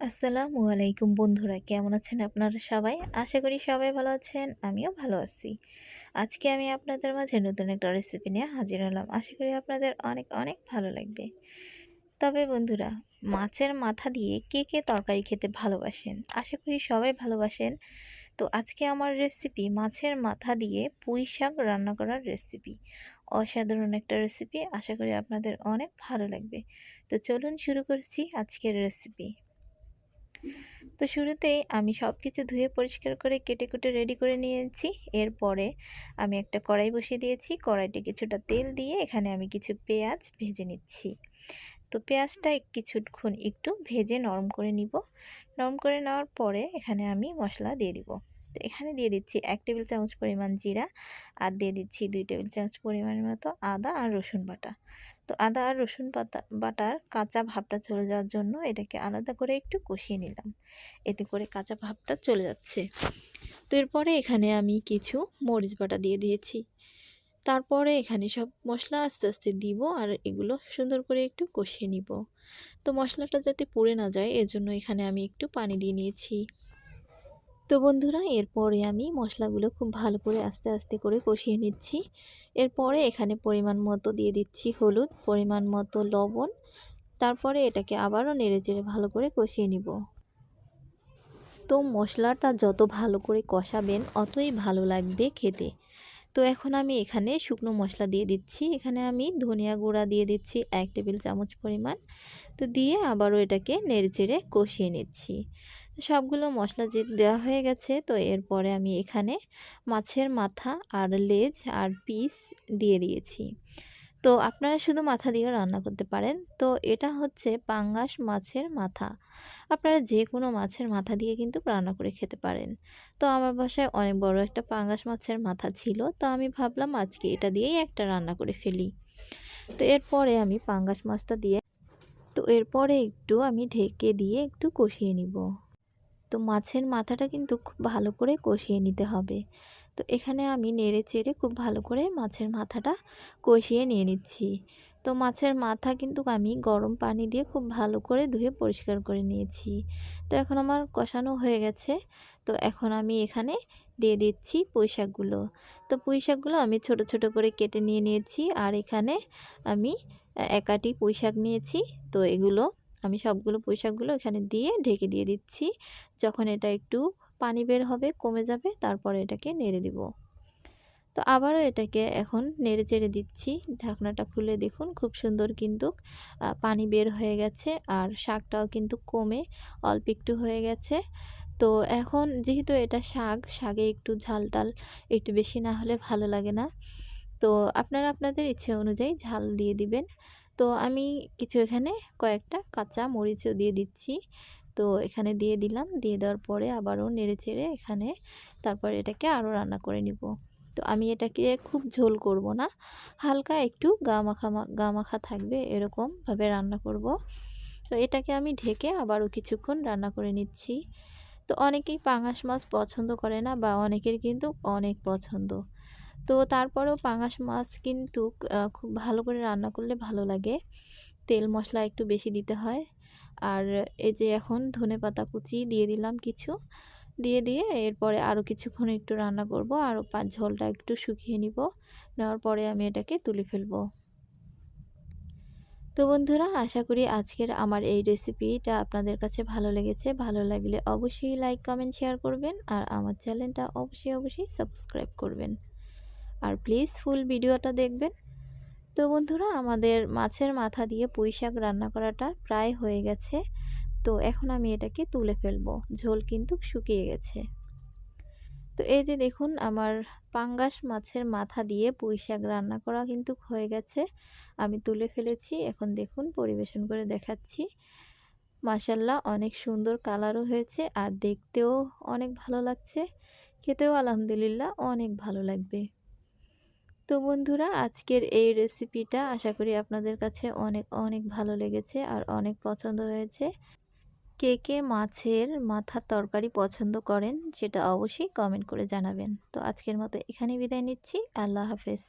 আসসালামু আলাইকুম বন্ধুরা, কেমন আছেন আপনারা সবাই? আশা করি সবাই ভালো আছেন, আমিও ভালো আছি। আজকে আমি আপনাদের মাঝে নতুন একটা রেসিপি নিয়ে হাজির হলাম। আশা করি আপনাদের অনেক অনেক ভালো লাগবে। তবে বন্ধুরা, মাছের মাথা দিয়ে কে কে তরকারি খেতে ভালোবাসেন? আশা করি সবাই ভালোবাসেন। তো আজকে আমার রেসিপি মাছের মাথা দিয়ে পুঁই শাক রান্না করার রেসিপি অসাধারণ একটা রেসিপি আশা করি আপনাদের অনেক ভালো লাগবে। তো চলুন শুরু করছি আজকের রেসিপি তো শুরুতেই আমি সব কিছু ধুয়ে পরিষ্কার করে কেটে কুটে রেডি করে নিয়েছি। এরপরে আমি একটা কড়াই বসিয়ে দিয়েছি। কড়াইতে কিছুটা তেল দিয়ে এখানে আমি কিছু পেঁয়াজ ভেজে নিচ্ছি। তো পেঁয়াজটা কিছুক্ষণ একটু ভেজে নরম করে নিব। নরম করে নেওয়ার পরে এখানে আমি মশলা দিয়ে দিব। এখানে দিয়ে দিচ্ছি এক টেবিল চামচ পরিমাণ জিরা আর দিয়ে দিচ্ছি দুই টেবিল চামচ পরিমাণের মতো আদা আর রসুন বাটা। তো আদা আর রসুন পাতা, বাটার কাঁচা ভাবটা চলে যাওয়ার জন্য এটাকে আলাদা করে একটু কষিয়ে নিলাম। এতে করে কাঁচা ভাবটা চলে যাচ্ছে। তো এরপরে এখানে আমি কিছু মরিচ বাটা দিয়ে দিয়েছি। তারপরে এখানে সব মশলা আস্তে আস্তে দিব আর এগুলো সুন্দর করে একটু কষিয়ে নিব। তো মশলাটা যাতে পুড়ে না যায়, এজন্য এখানে আমি একটু পানি দিয়ে নিয়েছি। তো বন্ধুরা, এরপরে আমি মশলাগুলো খুব ভালো করে আস্তে আস্তে করে কষিয়ে নিচ্ছি। এরপরে এখানে পরিমাণ মতো দিয়ে দিচ্ছি হলুদ, পরিমাণ মতো লবণ। তারপরে এটাকে আবারও নেড়ে চেড়ে ভালো করে কষিয়ে নিব। তো মশলাটা যত ভালো করে কষাবেন, অতই ভালো লাগবে খেতে। তো এখন আমি এখানে শুকনো মশলা দিয়ে দিচ্ছি। এখানে আমি ধনিয়া গুঁড়া দিয়ে দিচ্ছি এক টেবিল চামচ পরিমাণ। তো দিয়ে আবারও এটাকে নেড়ে চেড়ে কষিয়ে নিচ্ছি। সবগুলো মশলা যে দেওয়া হয়ে গেছে, তো এরপরে আমি এখানে মাছের মাথা আর লেজ আর পিস দিয়ে দিয়েছি। তো আপনারা শুধু মাথা দিয়েও রান্না করতে পারেন। তো এটা হচ্ছে পাঙ্গাস মাছের মাথা। আপনারা যে কোনো মাছের মাথা দিয়ে কিন্তু রান্না করে খেতে পারেন। তো আমার বাসায় অনেক বড় একটা পাঙ্গাস মাছের মাথা ছিল, তো আমি ভাবলাম আজকে এটা দিয়েই একটা রান্না করে ফেলি। তো এরপরে আমি পাঙ্গাস মাছটা দিয়ে, তো এরপরে একটু আমি ঢেকে দিয়ে একটু কষিয়ে নিব। তো মাছের মাথাটা কিন্তু খুব ভালো করে কষিয়ে নিতে হবে। তো এখানে আমি নেড়ে চেড়ে খুব ভালো করে মাছের মাথাটা কষিয়ে নিয়ে নিচ্ছি। তো মাছের মাথা কিন্তু আমি গরম পানি দিয়ে খুব ভালো করে ধুয়ে পরিষ্কার করে নিয়েছি। তো এখন আমার কষানো হয়ে গেছে। তো এখন আমি এখানে দিয়ে দিচ্ছি পুঁইশাকগুলো তো পুঁইশাকগুলো আমি ছোট ছোট করে কেটে নিয়ে নিয়েছি। আর এখানে আমি একাটি পুঁইশাক নিয়েছি। তো এগুলো আমি সবগুলো পুঁইশাকগুলো এখানে দিয়ে ঢেকে দিয়ে দিচ্ছি। যখন এটা একটু পানি বের হবে, কমে যাবে, তারপরে এটাকে নেড়ে দিব। তো আবারও এটাকে এখন নেড়ে চেড়ে দিচ্ছি। ঢাকনাটা খুলে দেখুন, খুব সুন্দর কিন্তু পানি বের হয়ে গেছে আর শাকটাও কিন্তু কমে, অল্প একটু হয়ে গেছে। তো এখন যেহেতু এটা শাক, শাকে একটু ঝাল টাল একটু বেশি না হলে ভালো লাগে না। তো আপনারা আপনাদের ইচ্ছে অনুযায়ী ঝাল দিয়ে দিবেন। তো আমি কিছু এখানে কয়েকটা কাঁচা মরিচও দিয়ে দিচ্ছি। তো এখানে দিয়ে দিলাম, দিয়ে দেওয়ার পরে আবারও নেড়ে চেড়ে এখানে তারপর এটাকে আরও রান্না করে নিব। তো আমি এটাকে খুব ঝোল করব না, হালকা একটু গা মাখা গা মাখা থাকবে এরকমভাবে রান্না করব। তো এটাকে আমি ঢেকে আবারও কিছুক্ষণ রান্না করে নিচ্ছি। তো অনেকেই পাঙাশ মাছ পছন্দ করে না বা অনেকের কিন্তু অনেক পছন্দ। তো তারপরেও পাঙাশ মাছ কিন্তু খুব ভালো করে রান্না করলে ভালো লাগে। তেল মশলা একটু বেশি দিতে হয়। আর এই যে এখন ধনে পাতা কুচি দিয়ে দিলাম কিছু। দিয়ে দিয়ে এরপরে আরও কিছুক্ষণ একটু রান্না করব। আরও পাঁচ ঝোলটা একটু শুকিয়ে নিব। নেওয়ার পরে আমি এটাকে তুলে ফেলব। তো বন্ধুরা, আশা করি আজকের আমার এই রেসিপিটা আপনাদের কাছে ভালো লেগেছে। ভালো লাগলে অবশ্যই লাইক, কমেন্ট, শেয়ার করবেন। আর আমার চ্যানেলটা অবশ্যই অবশ্যই সাবস্ক্রাইব করবেন। আর প্লিজ ফুল ভিডিওটা দেখবেন। তো বন্ধুরা, আমাদের মাছের মাথা দিয়ে পুঁই শাক রান্না করাটা প্রায় হয়ে গেছে। তো এখন আমি এটাকে তুলে ফেলব। ঝোল কিন্তু শুকিয়ে গেছে। তো এই যে দেখুন, আমার পাঙ্গাস মাছের মাথা দিয়ে পুঁই শাক রান্না করা কিন্তু হয়ে গেছে। আমি তুলে ফেলেছি। এখন দেখুন, পরিবেশন করে দেখাচ্ছি। মাসাল্লাহ অনেক সুন্দর কালারও হয়েছে আর দেখতেও অনেক ভালো লাগছে। খেতেও আলহামদুলিল্লাহ, অনেক ভালো লাগবে। তো বন্ধুরা, আজকের এই রেসিপিটা আশা করি আপনাদের কাছে অনেক অনেক ভালো লেগেছে আর অনেক পছন্দ হয়েছে। কে কে মাছের মাথার তরকারি পছন্দ করেন, সেটা অবশ্যই কমেন্ট করে জানাবেন। তো আজকের মতো এখানে বিদায় নিচ্ছি। আল্লাহ হাফেজ।